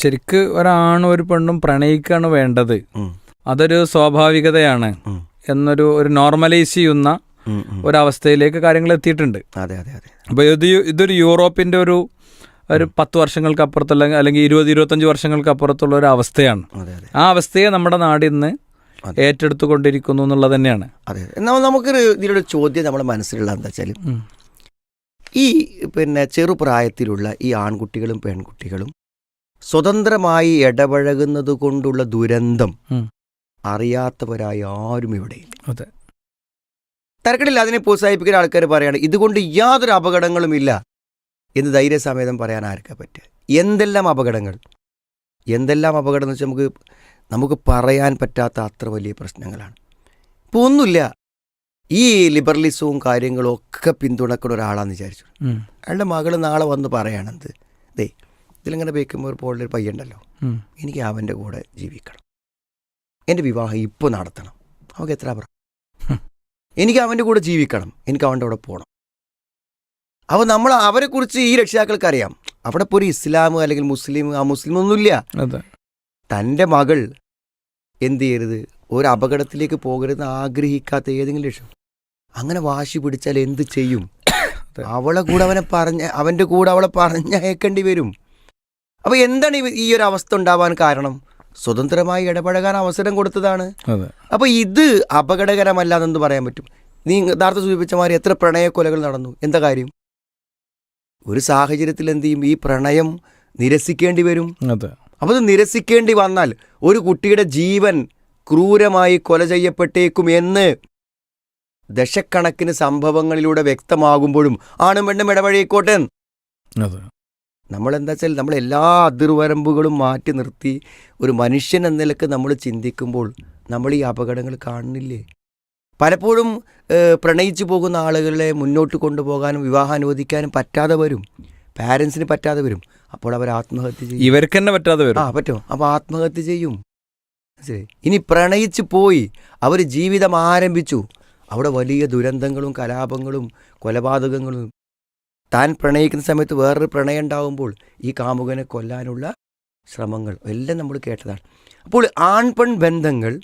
ശരിക്ക് ഒരാണും ഒരു പെണ്ണും പ്രണയിക്കാണ് വേണ്ടത്. അതൊരു സ്വാഭാവികതയാണ് എന്നൊരു ഒരു നോർമലൈസ് ചെയ്യുന്ന. ഒരവസ്ഥയിലേക്ക് കാര്യങ്ങൾ എത്തിയിട്ടുണ്ട്. അതെ അതെ അതെ. അപ്പോൾ ഇത് ഇതൊരു യൂറോപ്പിന്റെ ഒരു ഒരു പത്ത് വർഷങ്ങൾക്ക് അപ്പുറത്തുള്ള അല്ലെങ്കിൽ ഇരുപത് ഇരുപത്തഞ്ച് വർഷങ്ങൾക്ക് അപ്പുറത്തുള്ള ഒരു അവസ്ഥയാണ്. ആ അവസ്ഥയെ നമ്മുടെ നാടിന്ന്. ഏറ്റെടുത്തുകൊണ്ടിരിക്കുന്നു എന്നുള്ളത് തന്നെയാണ്. അതെ എന്നാൽ നമുക്കൊരു ഇതിലൊരു ചോദ്യം നമ്മുടെ മനസ്സിലുള്ള എന്താ വെച്ചാൽ ഈ പിന്നെ ചെറുപ്രായത്തിലുള്ള ഈ ആൺകുട്ടികളും പെൺകുട്ടികളും സ്വതന്ത്രമായി ഇടപഴകുന്നത് കൊണ്ടുള്ള ദുരന്തം അറിയാത്തവരായ ആരും ഇവിടെയില്ല അതെ. തരക്കടില്ല അതിനെ പ്രോത്സാഹിപ്പിക്കുന്ന ആൾക്കാർ പറയാണ് ഇതുകൊണ്ട് യാതൊരു അപകടങ്ങളും ഇല്ല. എന്ന് ധൈര്യസമേതം പറയാൻ ആർക്കാ പറ്റുക? എന്തെല്ലാം അപകടങ്ങൾ? എന്തെല്ലാം അപകടം എന്ന് വെച്ചാൽ നമുക്ക് നമുക്ക് പറയാൻ പറ്റാത്ത അത്ര വലിയ പ്രശ്നങ്ങളാണ്. ഇപ്പോൾ ഒന്നുമില്ല. ഈ ലിബറലിസവും കാര്യങ്ങളും ഒക്കെ പിന്തുണക്കുന്ന ഒരാളാന്ന് വിചാരിച്ചു. അയാളുടെ മകൾ നാളെ വന്ന് പറയാണെന്ത് ദേ ഇതിലിങ്ങനെ ബേക്കുമ്പോൾ ഒരു പോളിൽ പയ്യുണ്ടല്ലോ. എനിക്ക് അവന്റെ കൂടെ ജീവിക്കണം. എന്റെ വിവാഹം ഇപ്പോൾ നടത്തണം. അവൾക്ക് എത്ര പറ എനിക്ക് അവന്റെ കൂടെ ജീവിക്കണം. എനിക്ക് അവന്റെ കൂടെ പോകണം അപ്പോൾ നമ്മൾ അവരെക്കുറിച്ച് ഈ രക്ഷിതാക്കൾക്ക് അറിയാം അവിടെ ഇപ്പോൾ ഒരു ഇസ്ലാം അല്ലെങ്കിൽ മുസ്ലിം ആ മുസ്ലിം ഒന്നുമില്ല. തന്റെ മകൾ എന്ത് ചെയ്യരുത്? ഒരു അപകടത്തിലേക്ക് പോകരുതെന്ന് ആഗ്രഹിക്കാത്ത ഏതെങ്കിലും ലക്ഷ്യം. അങ്ങനെ വാശി പിടിച്ചാൽ എന്ത് ചെയ്യും? അവളെ കൂടെ അവനെ പറഞ്ഞ അവന്റെ കൂടെ അവളെ പറഞ്ഞയക്കേണ്ടി വരും. അപ്പോൾ എന്താണ് ഈ- ഒരു അവസ്ഥ ഉണ്ടാവാൻ കാരണം? സ്വതന്ത്രമായി ഇടപഴകാൻ അവസരം കൊടുത്തതാണ്. അപ്പൊ അപ്പോൾ ഇത് അപകടകരമല്ലാതെന്ന് പറയാൻ പറ്റും? നീ യഥാർത്ഥ സൂചിപ്പിച്ച മാതിരി എത്ര പ്രണയക്കൊലകൾ നടന്നു? എന്താ കാര്യം? ഒരു സാഹചര്യത്തിൽ എന്ത് ചെയ്യും? ഈ പ്രണയം നിരസിക്കേണ്ടി വരും. അതെ. അപ്പോൾ ഇത് നിരസിക്കേണ്ടി വന്നാൽ ഒരു കുട്ടിയുടെ ജീവൻ ക്രൂരമായി കൊല ചെയ്യപ്പെട്ടേക്കും എന്ന് ദശക്കണക്കിന് സംഭവങ്ങളിലൂടെ വ്യക്തമാകുമ്പോഴും ആണും പെണ്ണും ഇടപഴകിക്കോട്ടെ എന്താ വെച്ചാൽ നമ്മൾ എല്ലാ അതിർവരമ്പുകളും മാറ്റി നിർത്തി ഒരു മനുഷ്യൻ എന്ന നിലയ്ക്ക് നമ്മൾ ചിന്തിക്കുമ്പോൾ നമ്മൾ ഈ അപകടങ്ങൾ കാണുന്നില്ലേ? പലപ്പോഴും പ്രണയിച്ചു പോകുന്ന ആളുകളെ മുന്നോട്ട് കൊണ്ടുപോകാനും വിവാഹം അനുവദിക്കാനും പറ്റാതെ വരും. പാരൻസിന് പറ്റാതെ വരും. അപ്പോൾ അവർ ആത്മഹത്യ ചെയ്യും. ഇവർക്ക് തന്നെ പറ്റാതെ വരും. ആ പറ്റും. അപ്പോൾ ആത്മഹത്യ ചെയ്യും. ശരി ഇനി പ്രണയിച്ചു പോയി അവർ ജീവിതം ആരംഭിച്ചു. അവിടെ വലിയ ദുരന്തങ്ങളും കലാപങ്ങളും കൊലപാതകങ്ങളും താൻ പ്രണയിക്കുന്ന സമയത്ത് വേറൊരു പ്രണയം ഉണ്ടാകുമ്പോൾ ഈ കാമുകനെ കൊല്ലാനുള്ള ശ്രമങ്ങൾ എല്ലാം നമ്മൾ കേട്ടതാണ്. അപ്പോൾ ആൺപെൺ ബന്ധങ്ങൾ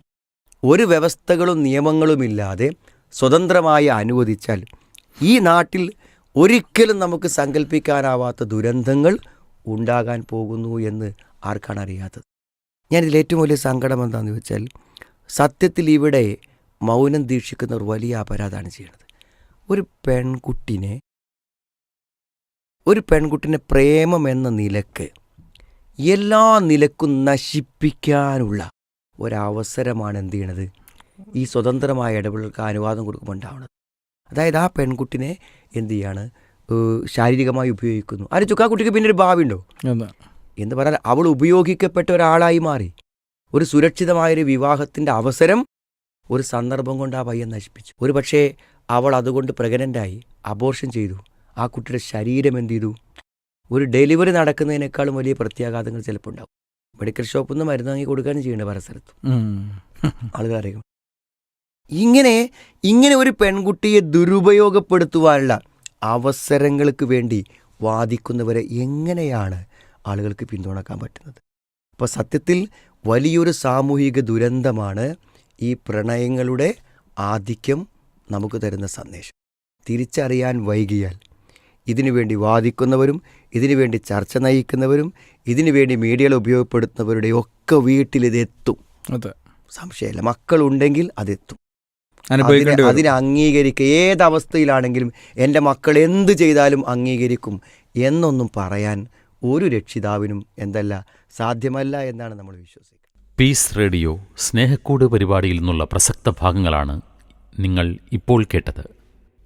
ഒരു വ്യവസ്ഥകളും നിയമങ്ങളുമില്ലാതെ സ്വതന്ത്രമായി അനുവദിച്ചാൽ ഈ നാട്ടിൽ ഒരിക്കലും നമുക്ക് സങ്കല്പിക്കാനാവാത്ത ദുരന്തങ്ങൾ ഉണ്ടാകാൻ പോകുന്നു എന്ന് ആർക്കാണ് അറിയാത്തത്? ഞാനിതിൽ ഏറ്റവും വലിയ സങ്കടം എന്താണെന്ന് വെച്ചാൽ സത്യത്തിൽ ഇവിടെ മൗനം ദീക്ഷിക്കുന്ന ഒരു വലിയ അപരാധമാണ് ചെയ്യുന്നത്. ഒരു പെൺകുട്ടിനെ ഒരു പെൺകുട്ടിനെ പ്രേമം എന്ന നിലയ്ക്ക് എല്ലാ നിലക്കും നശിപ്പിക്കാനുള്ള ഒരവസരമാണ് എന്ത് ചെയ്യണത്? ഈ സ്വതന്ത്രമായ ഇടപെടലുകൾക്ക് അനുവാദം കൊടുക്കുമ്പോൾ ഉണ്ടാവുന്നത് അതായത് ആ പെൺകുട്ടിനെ എന്ത് ചെയ്യാണ്? ശാരീരികമായി ഉപയോഗിക്കുന്നു. ആലോചിച്ചു ആ കുട്ടിക്ക് പിന്നെ ഒരു ഭാവി ഉണ്ടോ? എന്ന് പറഞ്ഞാൽ അവൾ ഉപയോഗിക്കപ്പെട്ട ഒരാളായി മാറി. ഒരു സുരക്ഷിതമായൊരു വിവാഹത്തിന്റെ അവസരം ഒരു സന്ദർഭം കൊണ്ട് ആ പയ്യൻ നശിപ്പിച്ചു. ഒരു പക്ഷേ അവൾ അതുകൊണ്ട് പ്രഗ്നന്റായി അബോർഷൻ ചെയ്തു. ആ കുട്ടിയുടെ ശരീരം എന്ത് ചെയ്തു? ഒരു ഡെലിവറി നടക്കുന്നതിനേക്കാളും വലിയ പ്രത്യാഘാതങ്ങൾ ചിലപ്പോൾ ഉണ്ടാവും മെഡിക്കൽ ഷോപ്പിൽ നിന്ന് മരുന്ന് വാങ്ങി കൊടുക്കുകയാണ് ചെയ്യേണ്ടത് പല സ്ഥലത്തും ആളുകൾ അറിയും. ഇങ്ങനെ ഇങ്ങനെ ഒരു പെൺകുട്ടിയെ ദുരുപയോഗപ്പെടുത്തുവാനുള്ള അവസരങ്ങൾക്ക് വേണ്ടി വാദിക്കുന്നവരെ എങ്ങനെയാണ് ആളുകൾക്ക് പിന്തുണക്കാൻ പറ്റുന്നത്? അപ്പോൾ സത്യത്തിൽ വലിയൊരു സാമൂഹിക ദുരന്തമാണ് ഈ പ്രണയങ്ങളുടെ ആധിക്യം നമുക്ക് തരുന്ന സന്ദേശം. തിരിച്ചറിയാൻ വൈകിയാൽ ഇതിനുവേണ്ടി വാദിക്കുന്നവരും ഇതിനുവേണ്ടി ചർച്ച നയിക്കുന്നവരും ഇതിനുവേണ്ടി മീഡിയകൾ ഉപയോഗപ്പെടുത്തുന്നവരുടെ ഒക്കെ വീട്ടിൽ ഇതെത്തും അതെ. സംശയമില്ല. മക്കളുണ്ടെങ്കിൽ അതെത്തും. അതിനെ അംഗീകരിക്കുക ഏതവസ്ഥയിലാണെങ്കിലും എന്റെ മക്കൾ എന്ത് ചെയ്താലും അംഗീകരിക്കും എന്നൊന്നും പറയാൻ ഒരു രക്ഷിതാവിനും എന്തല്ല സാധ്യമല്ല എന്നാണ് നമ്മൾ വിശ്വസിക്കുന്നത്. പീസ് റേഡിയോ സ്നേഹക്കൂട് പരിപാടിയിൽ നിന്നുള്ള പ്രസക്ത ഭാഗങ്ങളാണ് നിങ്ങൾ ഇപ്പോൾ കേട്ടത്.